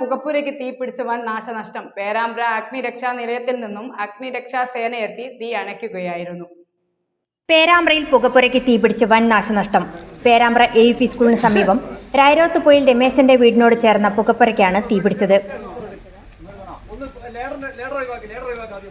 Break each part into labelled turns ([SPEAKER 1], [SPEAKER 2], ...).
[SPEAKER 1] പുകപ്പുരയ്ക്ക് തീപിടിച്ച് വൻ നാശനഷ്ടം. പേരാമ്പ്ര അഗ്നിരക്ഷാ നിലയത്തിൽ നിന്നും അഗ്നിരക്ഷാ സേനയെത്തി തീ അണയ്ക്കുകയായിരുന്നു.
[SPEAKER 2] പേരാമ്പ്രയിൽ പുകപ്പുരയ്ക്ക് തീപിടിച്ച് വൻ നാശനഷ്ടം. പേരാമ്പ്ര എ യു പി സ്കൂളിന് സമീപം രായരോത്തുപോയിൽ രമേശന്റെ വീടിനോട് ചേർന്ന പുകപ്പുരയ്ക്കാണ് തീപിടിച്ചത്
[SPEAKER 3] ഒന്ന് ലേഡർ ലേഡർ ഒഴിവാക്കി ലേഡർ ഒഴിവാക്കി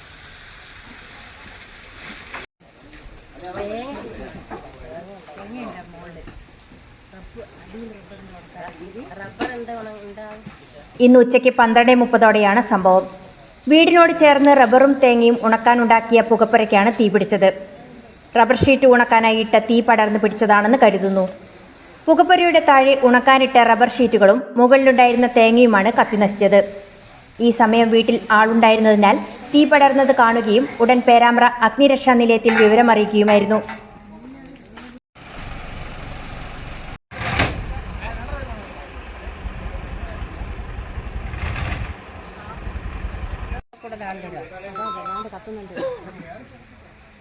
[SPEAKER 2] ഇന്ന് ഉച്ചയ്ക്ക് പന്ത്രണ്ട് മുപ്പതോടെയാണ് സംഭവം. വീടിനോട് ചേർന്ന് റബ്ബറും തേങ്ങയും ഉണക്കാനുണ്ടാക്കിയ പുകപ്പുരയ്ക്കാണ് തീ പിടിച്ചത്. റബ്ബർ ഷീറ്റ് ഉണക്കാനായി ഇട്ട തീ പടർന്നു പിടിച്ചതാണെന്ന് കരുതുന്നു. പുകപ്പുരയുടെ താഴെ ഉണക്കാനിട്ട റബ്ബർ ഷീറ്റുകളും മുകളിലുണ്ടായിരുന്ന തേങ്ങയുമാണ് കത്തിനശിച്ചത് ഈ സമയം വീട്ടിൽ ആളുണ്ടായിരുന്നതിനാൽ തീ പടർന്നത് കാണുകയും ഉടൻ പേരാമ്പ്ര അഗ്നിരക്ഷാ നിലയത്തിൽ വിവരമറിയിക്കുകയുമായിരുന്നു.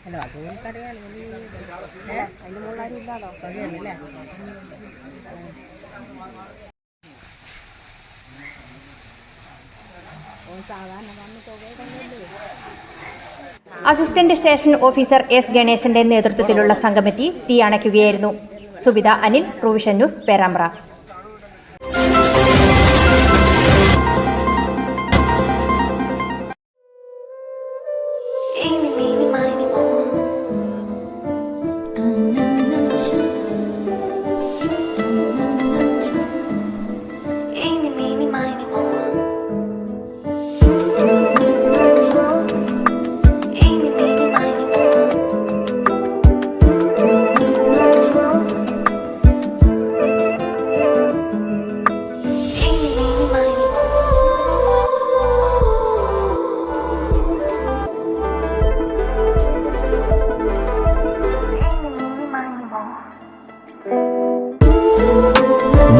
[SPEAKER 4] ഹലോ അത് എനിക്കറിയാം അതിന്റെ മുകളിലാരും ഇല്ലാതോ തുകയിടല്ലേ
[SPEAKER 2] അസിസ്റ്റന്റ് സ്റ്റേഷൻ ഓഫീസർ എസ് ഗണേശന്റെ നേതൃത്വത്തിലുള്ള സംഘമെത്തി തീ അണയ്ക്കുകയായിരുന്നു. Subitha Anil provision news Perambra.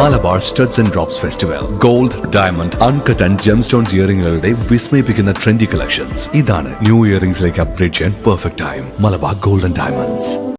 [SPEAKER 5] Malabar studs and drops festival gold diamond uncut and gemstones ഇയറിംഗുകളുടെ വിസ്മയിപ്പിക്കുന്ന ട്രെൻഡി കളക്ഷൻസ് ഇതാണ് ന്യൂ ഇയറിംഗ്സിലേക്ക് അപ്ഗ്രേഡ് ചെയ്യാൻ perfect time Malabar golden diamonds